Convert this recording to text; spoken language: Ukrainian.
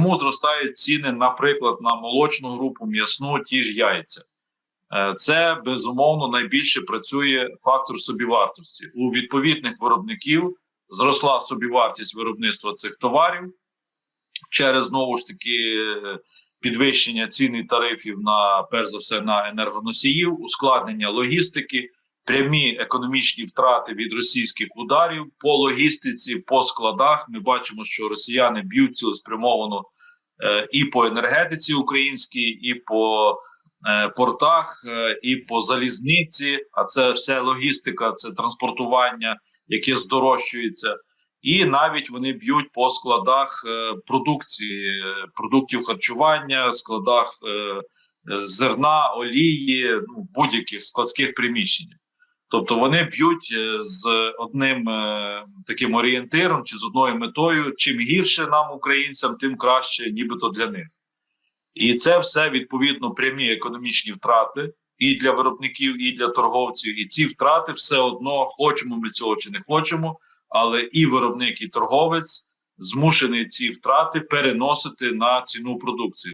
чому зростають ціни, наприклад, на молочну групу, м'ясну, ті ж яйця? Е, Це безумовно найбільше працює фактор собівартості. У відповідних виробників зросла собівартість виробництва цих товарів через знову ж таки підвищення цін і тарифів на перш за все на енергоносіїв, ускладнення логістики, прямі економічні втрати від російських ударів по логістиці, по складах. Ми бачимо, що росіяни б'ють цілеспрямовано е, і по енергетиці українській, і по е, портах, е, і по залізниці. А це все логістика, це транспортування, яке здорожчується. І навіть вони б'ють по складах продукції, продуктів харчування, складах зерна, олії, ну будь-яких складських приміщень. Тобто вони б'ють е, з одним е, таким орієнтиром чи з одною метою. Чим гірше нам, українцям, тим краще, нібито для них. І це все відповідно прямі економічні втрати і для виробників, і для торговців. І ці втрати все одно хочемо ми цього чи не хочемо але і виробник, і торговець змушений ці втрати переносити на ціну продукції.